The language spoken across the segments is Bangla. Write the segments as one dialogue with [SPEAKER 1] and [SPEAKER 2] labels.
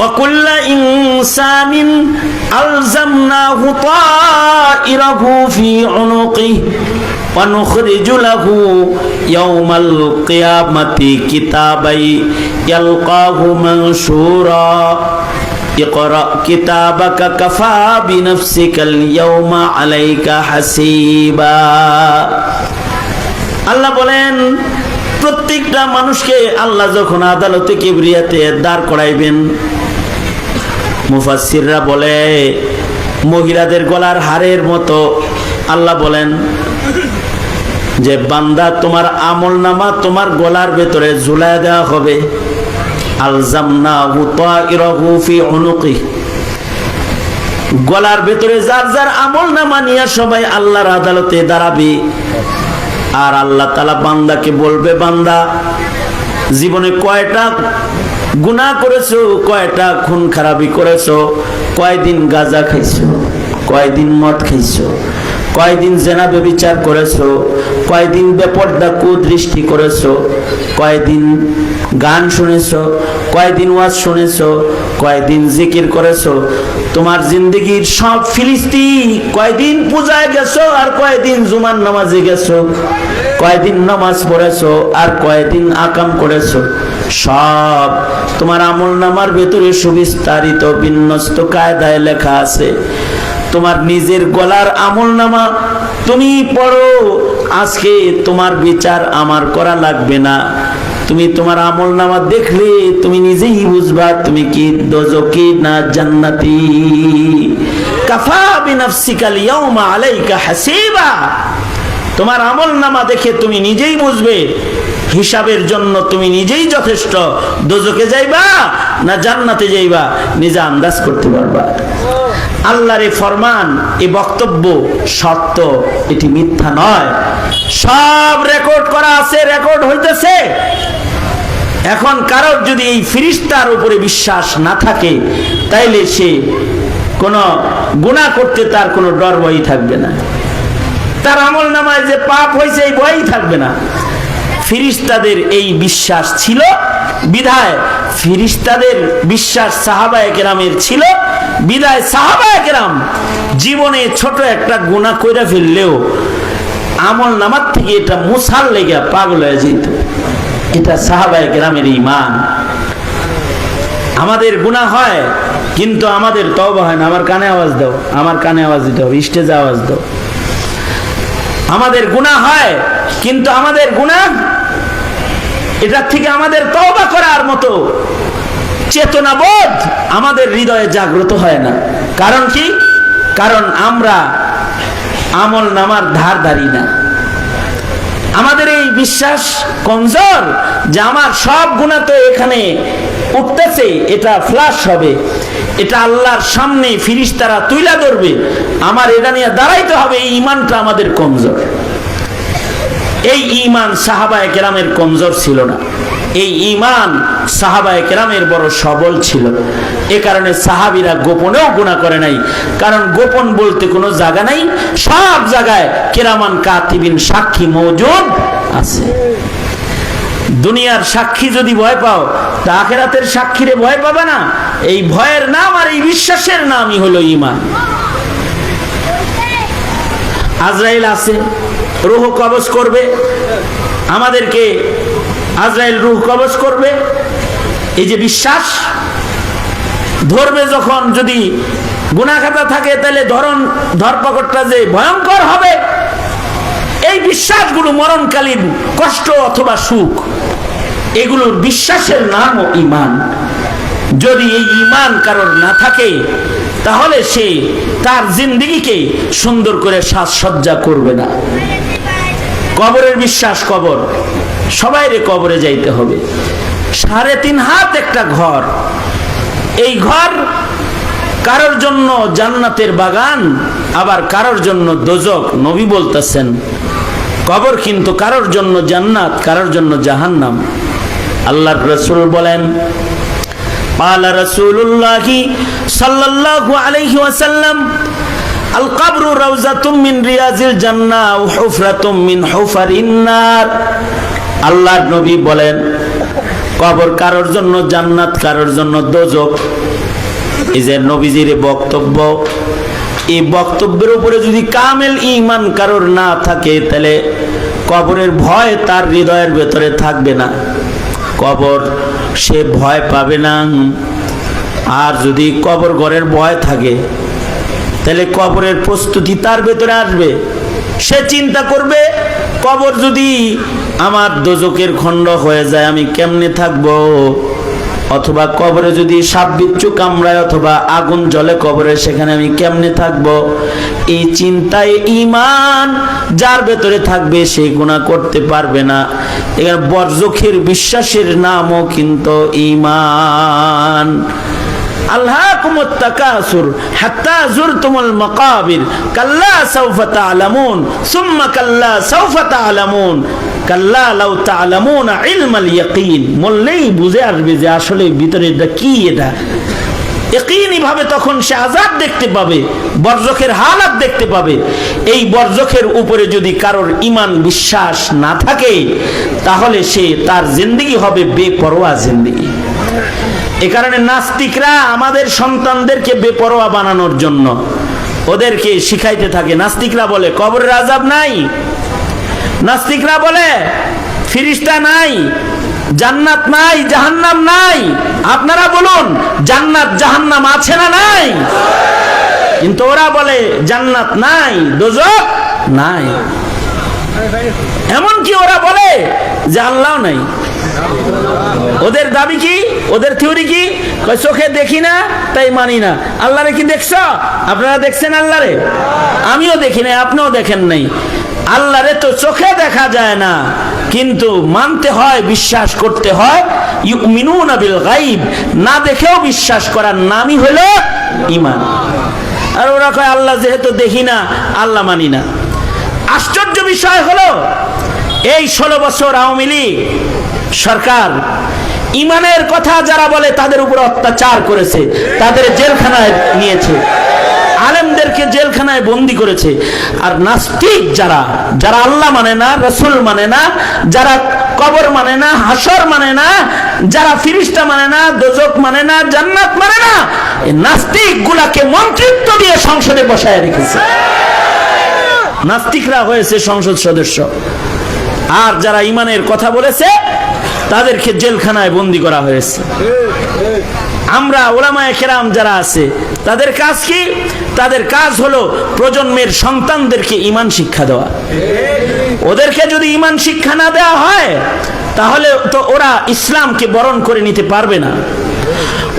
[SPEAKER 1] وكل إنسان ألزمناه طائره في عنقه ونخرج له يوم القيامة كتابا يلقاه منشورا اقرأ كتابك كفى بنفسك اليوم عليك حسيبا আল্লাহ বলেন প্রত্যেকটা মানুষকে আল্লাহ যখন আদালতে কিবরিয়াতে দাঁড় করাইবেন মুফাসসিররা বলে, মহিলাদের গলার হারের মতো। আল্লাহ বলেন যে, বান্দা, তোমার আমল নামা তোমার গলার ভেতরে ঝুলায় দেওয়া হবে। আলজামনা গলার ভেতরে যার যার আমল নামা নিয়ে সবাই আল্লাহর আদালতে দাঁড়াবে। আর আল্লাহ তালা বান্দাকে বলবে, বান্দা, জীবনে কয়টা গুনাহ করেছ কয়টা খুন খারাপি করেছ কয়দিন গাঁজা খাইছো কয়দিন মদ খাইছো? কয়দিন জেনা বেবিচার করেছ? কয়দিন বেপর্দা কুদৃষ্টি করেছ? কয়দিন গান শুনেছো? কয়দিন ওয়াজ শুনেছো? কয়দিন জিকির করেছ? তোমার জিন্দগির সব ফিলিস্তি কয়দিন পূজায় গেছো আর কয়দিন জুমার নামাজে গেছো? কয়দিন নামাজ পড়েছো আর কয়দিন আকাম করেছ? সব তোমার আমল নামার ভেতরে সুবিস্তারিত বিন্যস্ত কায়দায় লেখা আছে। তোমার নিজের গলার আমল নামা। তুমি পড়ো, আজকে তোমার বিচার আমার করা লাগবে না। তুমি তোমার আমল নামা দেখলে তুমি নিজেই বুঝবা তুমি কি দোজকি না জান্নাতি। কাফা বিনাফসিকাল ইয়াউমা আলাইকা হাসিবা। তোমার আমল নামা দেখে তুমি নিজেই বুঝবে, হিসাবের জন্য তুমি নিজেই যথেষ্ট। দোজকে যাইবা না জান্নাতে যাইবা, নিজে আন্দাজ করতে পারবা। আল্লাহর এই ফরমান, এই বক্তব্য সত্য, এটি মিথ্যা নয়। সব রেকর্ড করা আছে, রেকর্ড হইতেছে। এখন কারোর যদি এই ফিরিস্তার উপরে বিশ্বাস না থাকে, তাইলে সে কোনো গুণা করতে তার কোনো ডর ভয়ই থাকবে না। তার আমল নামায় যে পাপ হয়েছে এই ভয়ই থাকবে না। ফিরিস্তাদের এই বিশ্বাস ছিল। বিধায় ফিরিস্তাদের বিশ্বাস সাহাবায় কেরামের ছিল। বিদায় সাহাবায় কেরাম জীবনে ছোট একটা গুণা কইরা ফেললেও আমল নামার থেকে এটা মুসাল লেগে পাগল হয়ে যেত। এটা সাহাবায় কেরামের ইমান আমাদের গুণা হয়, কিন্তু আমাদের তওবা হয় না। আমার কানে আওয়াজ দাও, আমার কানে আওয়াজ দিতে হবে স্টেজে আওয়াজ দাও। আমাদের গুণা হয়, কিন্তু আমাদের গুণা এটার থেকে আমাদের তওবা করার মতো চেতনাবোধ আমাদের হৃদয়ে জাগ্রত হয় না। কারণ কি? কারণ আমরা আমল নামার ধার ধারি না। আমাদের এই বিশ্বাস কমজোর যে আমার সব গুণা তো এখানে উঠতেছে, এটা ফ্লাশ হবে। এটা আল্লাহর সামনে ফিরিস্তারা তুইলা ধরবে। আমার এটা নিয়ে দাঁড়াইতে হবে, এই ইমানটা আমাদের কমজোর। এই ইমান সাহাবায় কেরামের কমজোর ছিল না। এই ইমান সাহাবায় কেরামের বড় সবল ছিল। এ কারণে সাহাবিরা গোপনেও গুণা করে নাই। কারণ গোপন বলতে কোনো জায়গা নাই। সব জায়গায় কেরামান কাতিবিন সাক্ষী মৌজুদ আছে। দুনিয়ার সাক্ষী যদি ভয় পাও, তা আখেরাতের সাক্ষীরে ভয় পাবে না। এই ভয়ের নাম আর এই বিশ্বাসের নামই হলো ইমান আজরাইল আছে। রুহ কবজ করবে, আমাদেরকে আজরাইল রুহ কবজ করবে। এই যে বিশ্বাস, ধরবে যখন যদি গুণাখাতা থাকে, তাহলে ধরন ধরপকড়টা যে ভয়ঙ্কর হবে, এই বিশ্বাসগুলো মরণকালীন কষ্ট অথবা সুখ, এগুলোর বিশ্বাসের নামও ইমান যদি এই ইমান কারোর না থাকে, তাহলে সে তার জিন্দিগিকে সুন্দর করে সাজসজ্জা করবে না। কবরের বিশ্বাস কবর। সবাই রে কবরে যাইতে হবে। সাড়ে তিন হাত একটা ঘর। এই ঘর কারোর জন্য জান্নাতের বাগান, আবার কারোর জন্য দোজক। নবী বলতেছেন, কবর কিন্তু কারোর জন্য জান্নাত, কারোর জন্য জাহান্নাম। আল্লাহ রসুল বলেন, পালা রসুল্লাহি সাল্লাহ আলহি ওয়াসাল্লাম আল কাবরু রাউজাতুম মিন রিয়াজিল জান্নাহ হুফরাতুম মিন হুফারিন নার। আল্লাহর নবী বলেন, কবর কারোর জন্য, জান্নাত কারোর জন্য দোজক। এই যে নবীজির বক্তব্য, এই বক্তব্যের উপরে যদি কামেল ইমান কারোর না থাকে, তাহলে কবরের ভয় তার হৃদয়ের ভেতরে থাকবে না। কবর সে ভয় পাবে না। আর যদি কবর ঘরের ভয় থাকে তাহলে কবরের প্রস্তুতি তার ভেতরে আসবে। সে চিন্তা করবে, কবর যদি আমার দোজকের খণ্ড হয়ে যায়, আমি কেমনে থাকব? অথবা কবরে যদি সাপ বিচ্ছু কামড়ায়, অথবা আগুন জলে কবরে, সেখানে আমি কেমনে থাকব? এই চিন্তায় ইমান যার ভেতরে থাকবে, সে গুণা করতে পারবে না। এখানে বর্জখের বিশ্বাসের নামও কিন্তু ইমান আল্লাহ তাকাসুর কাল্লা কাল্লা ইয়াকিন। বুঝে আসবে যে আসলে ভিতরে এটা কি এটা। ভাবে তখন সে আজাদ দেখতে পাবে, বর্জকের হালাত দেখতে পাবে। এই বর্জকের উপরে যদি কারোর ইমান বিশ্বাস না থাকে, তাহলে সে তার জিন্দগি হবে বেপরোয়া জিন্দগি। এ কারণে নাস্তিকরা আমাদের সন্তানদেরকে বেপরোয়া বানানোর জন্য ওদেরকে শিখাইতে থাকে। নাস্তিকরা বলে, কবরের আজাব নাই? নাস্তিকরা বলে, ফিরিস্তা নাই, জান্নাত নাই, জাহান্নাম নাই। আপনারা বলুন, জান্নাত, জাহান্নাম আছে না নাই? কিন্তু ওরা বলে, জান্নাত নাই, দোজক নাই। এমন কি ওরা বলে যে আল্লাহ নাই। ওদের দাবি কি? ওদের থিওরি কি? চোখে দেখি না, তাই মানি না। আল্লাহরে কি দেখছ? আপনারা দেখছেন আল্লাহরে? আমিও দেখি নাই, আপনিও দেখেন নাই। আল্লাহরে তো চোখে দেখা যায় না, কিন্তু মানতে হয়, বিশ্বাস করতে হয়। বিল গাইব, না দেখেও বিশ্বাস করার নামই হলো ইমান আর ওরা কয়, আল্লাহ যেহেতু দেখি না, আল্লাহ মানি না। আশ্চর্য বিষয় হলো, এই ষোলো বছর আওয়ামী লীগ সরকার, ইমানের কথা যারা বলে তাদের উপর অত্যাচার করেছে, তাদের জেলখানায় নিয়েছে। আলেমদেরকে জেলখানায় বন্দি করেছে। আর নাস্তিক যারা যারা আল্লাহ মানে না, রসুল মানে না, যারা কবর মানে না হাসর মানে না, যারা ফিরিস্তা মানে না, দোজক মানে না, জান্নাত মানে না নাস্তিক গুলাকে মন্ত্রিত্ব দিয়ে সংসদে বসায় রেখেছে। নাস্তিকরা হয়েছে সংসদ সদস্য। আর যারা ইমানের কথা বলেছে তাদেরকে জেলখানায় বন্দি করা হয়েছে। আমরা ওলামায় কেরাম যারা আছে, তাদের কাজ কি? তাদের কাজ হলো প্রজন্মের সন্তানদেরকে ইমান শিক্ষা দেওয়া। ওদেরকে যদি ইমান শিক্ষা না দেওয়া হয়, তাহলে তো ওরা ইসলামকে বরণ করে নিতে পারবে না।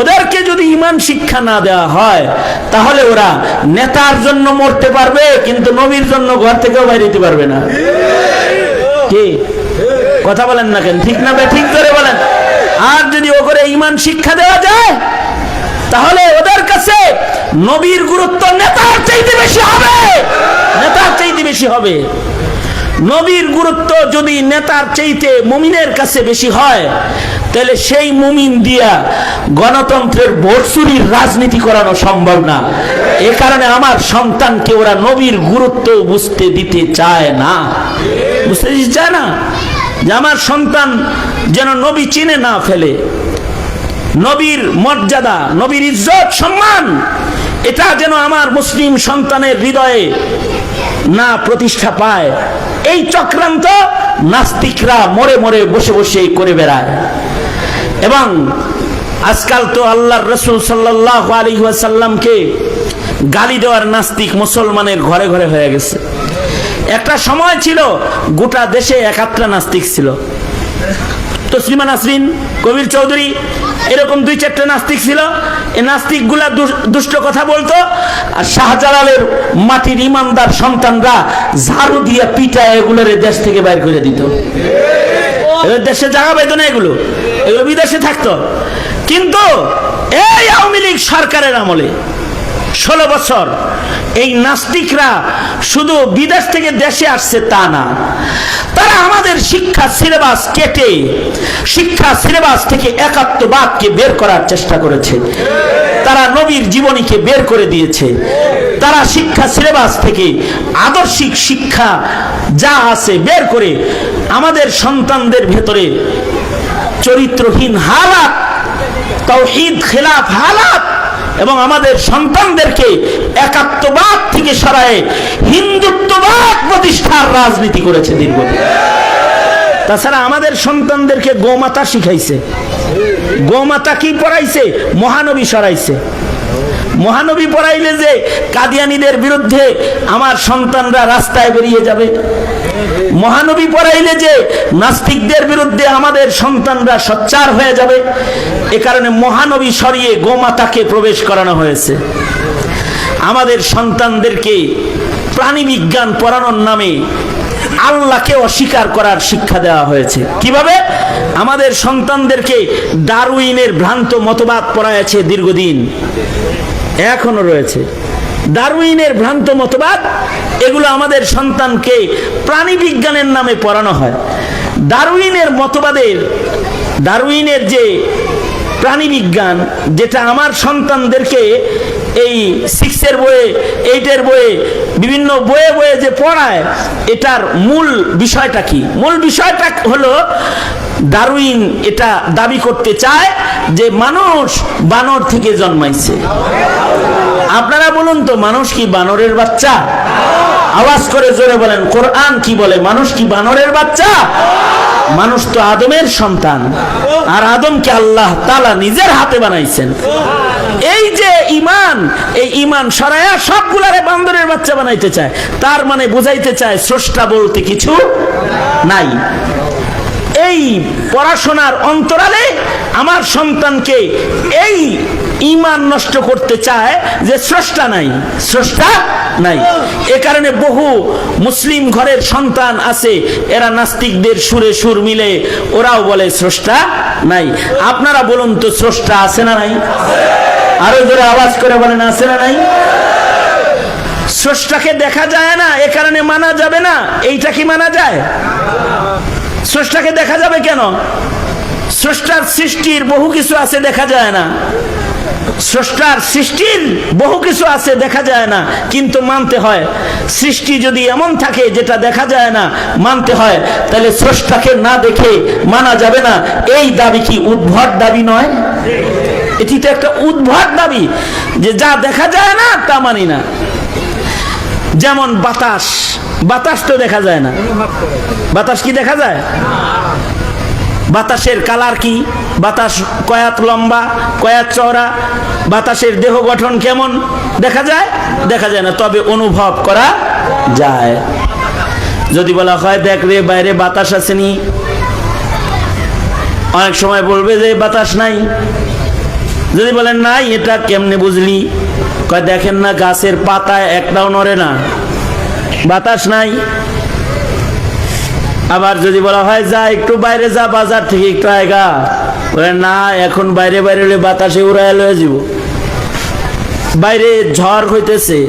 [SPEAKER 1] ওদেরকে যদি ইমান শিক্ষা না দেওয়া হয়, তাহলে ওরা নেতার জন্য মরতে পারবে, কিন্তু নবীর জন্য ঘর থেকেও বাইরে দিতে পারবে না। কি? কথা বলেন না কেন? ঠিক না ঠিক করে বলেন। আর যদি ও করে ইমান শিক্ষা দেওয়া যায়, তাহলে ওদের কাছে নবীর গুরুত্ব নেতার চাইতে বেশি হবে। নেতার চাইতে বেশি হবে। নবীর গুরুত্ব যদি নেতার চাইতে মুমিনের কাছে বেশি হয়, তাহলে সেই মুমিন দিয়া গণতন্ত্রের ভোট রাজনীতি করানো সম্ভব না। এ কারণে আমার সন্তানকে ওরা নবীর গুরুত্ব বুঝতে দিতে চায় না। বুঝতে চায় না? যে আমার সন্তান যেন নবী চিনে না ফেলে। নবীর মর্যাদা, নবীর ইজ্জত, সম্মান, এটা যেন আমার মুসলিম সন্তানের হৃদয়ে না প্রতিষ্ঠা পায়। এই চক্রান্ত নাস্তিকরা মরে মরে বসে বসে করে বেড়ায়। এবং আজকাল তো আল্লাহর রসুল সাল্লাহ আলী সাল্লামকে গালি দেওয়ার নাস্তিক মুসলমানের ঘরে ঘরে হয়ে গেছে। একটা সময় ছিল, গোটা দেশে একাত্রা নাস্তিক ছিল। তসলিমা নাসরিন, কবির চৌধুরী, এরকম দুই চারটে নাস্তিক ছিল। এই নাস্তিকগুলা দুষ্ট কথা বলতো, আর শাহজালালের মাটির ইমানদার সন্তানরা ঝাড়ু দিয়ে পিটা এগুলোর দেশ থেকে বাইর করে দিত। দেশে জায়গা পাইতো না এগুলো এগুলো বিদেশে থাকতো। কিন্তু এই আওয়ামী লীগ সরকারের আমলে ষোলো বছর। এই নাস্তিকরা শুধু বিদেশ থেকে দেশে আসছে তা না, তারা আমাদের শিক্ষা সিলেবাস কেটে শিক্ষা সিলেবাস থেকে একাত্মবাদকে বের করার চেষ্টা করেছে। তারা নবীর জীবনীকে বের করে দিয়েছে। তারা শিক্ষা সিলেবাস থেকে আদর্শিক শিক্ষা যা আছে বের করে আমাদের সন্তানদের ভেতরে চরিত্রহীন হালাত তৌহিদ খেলাফ হালাত এবং আমাদের সন্তানদেরকে একাত্মবাদ থেকে সরায়ে হিন্দুত্ববাদ প্রতিষ্ঠার রাজনীতি করেছে দীর্ঘদিন তাছাড়া আমাদের সন্তানদেরকে গোমাতা শিখাইছে। গোমাতা কি পড়াইছে? মহানবী সরাইছে। মহানবী পড়াইলে যে কাদিয়ানিদের বিরুদ্ধে আমার সন্তানরা রাস্তায় বেরিয়ে যাবে। মহানবী পড়াইলে যে নাস্তিকদের বিরুদ্ধে আমাদের সন্তানরা সচ্চার হয়ে যাবে। এ কারণে মহানবী সরিয়ে গোমাতাকে প্রবেশ করানো হয়েছে। আমাদের সন্তানদেরকে প্রাণী বিজ্ঞান পড়ানোর নামে আল্লাহকে অস্বীকার করার শিক্ষা দেওয়া হয়েছে। কীভাবে? আমাদের সন্তানদেরকে ডারউইনের ভ্রান্ত মতবাদ পড়াইছে দীর্ঘদিন। এখনও রয়েছে। ডারউইনের ভ্রান্ত মতবাদ, এগুলো আমাদের সন্তানকে প্রাণী বিজ্ঞানের নামে পড়ানো হয়। ডারউইনের মতবাদের ডারউইনের যে প্রাণী বিজ্ঞান যেটা আমার সন্তানদেরকে এই সিক্সের বইয়ে এইটের বইয়ে, বিভিন্ন বইয়ে বইয়ে যে পড়ায়, এটার মূল বিষয়টা কি? মূল বিষয়টা হলো, ডারউইন এটা দাবি করতে চায় যে মানুষ বানর থেকে জন্মাইছে। আপনারা বলুন তো, মানুষ কি বানরের বাচ্চা? আওয়াজ করে জোরে বলেন, কোরআন কি বলে, মানুষ কি বানরের বাচ্চা? মানুষ তো আদমের সন্তান। আর আদমকে আল্লাহ তালা নিজের হাতে বানাইছেন। এই যে ইমান এই ইমান সরায়া সবগুলারে বান্দরের বাচ্চা বানাইতে চায়। তার মানে বুঝাইতে চায় স্রষ্টা বলতে কিছু নাই। এই পড়াশোনার অন্তরালে আমার সন্তানকে এই ইমান নষ্ট করতে চায় যে স্রষ্টা নাই স্রষ্টা নাই। এ কারণে বহু মুসলিম ঘরের সন্তান আছে, এরা নাস্তিকদের সুরে সুর মিলে ওরাও বলে স্রষ্টা নাই। আপনারা বলুন তো স্রষ্টা আছে না নাই? আরও জোরে আওয়াজ করে বলেন, আছে না নাই? স্রষ্টাকে দেখা যায় না, এ কারণে মানা যাবে না। এইটা কি মানা যায়? স্রষ্টাকে দেখা যাবে কেন? স্রষ্টার সৃষ্টির বহু কিছু আছে, দেখা যায় না। স্রষ্টার সৃষ্টির বহু কিছু আছে, দেখা যায় না। কিন্তু মানতে হয়, সৃষ্টি যদি এমন থাকে যেটা দেখা যায় না, মানতে হয়, তাহলে স্রষ্টাকে না দেখে মানা যাবে না। এই দাবি কি উদ্ভট দাবি নয়? এটি তো একটা উদ্ভট দাবি যে যা দেখা যায় না, তা মানি না। যেমন বাতাস বাতাস তো দেখা যায় না। বাতাস কি দেখা যায়? বাতাসের কালার কি? বাতাস কয়াত লম্বা, কয়াত চওড়া, বাতাসের দেহ গঠন কেমন? দেখা যায়? দেখা যায় না, তবে অনুভব করা যায়। যদি বলা হয়, দেখ রে, বাইরে বাতাস আসেনি। অনেক সময় বলবে যে বাতাস নাই। যদি বলেন, নাই, এটা কেমনে বুঝলি? কয়, দেখেন না, গাছের পাতায় একটাও নড়ে না। বাতাস নাই। আবার যদি বলা হয়, যা, একটু বাইরে যা, বাজার থেকে একটু আয়গা। বলে না, এখন বাইরে বাইরে হলে বাতাসে উড়ায় লয়ে যাব। বাইরে ঝড় হইতেছে,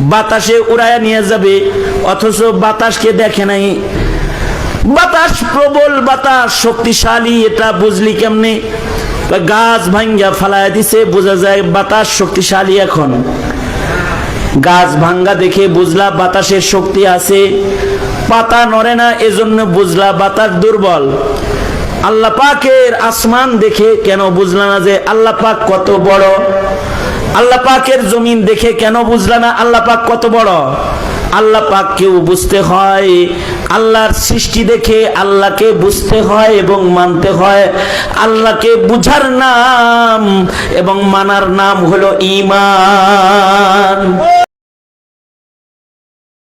[SPEAKER 1] বাতাসে উড়ায় নিয়ে যাবে, অথচ বাতাসকে দেখে নাই। বাতাস প্রবল, বাতাস শক্তিশালী, এটা বুঝলি কেমনে? গাছ ভাঙ্গা ফালায় দিছে, বোঝা যায় বাতাস শক্তিশালী এখন। গাছ ভাঙ্গা দেখে বুঝলা বাতাসের শক্তি আছে। পাতা নড়ে না, এজন্য বুঝলা বাতাস দুর্বল। আল্লাহ পাকের আসমান দেখে কেন বুঝলা না যে আল্লাহ পাক কত বড়? আল্লাহ পাকের জমিন দেখে কেন বুঝলা না আল্লাহ পাক কত বড়? আল্লাহ পাককেও বুঝতে হয় আল্লাহর সৃষ্টি দেখে আল্লাহকে বুঝতে হয় এবং মানতে হয়। আল্লাহকে বুঝার নাম এবং মানার নাম হলো ইমান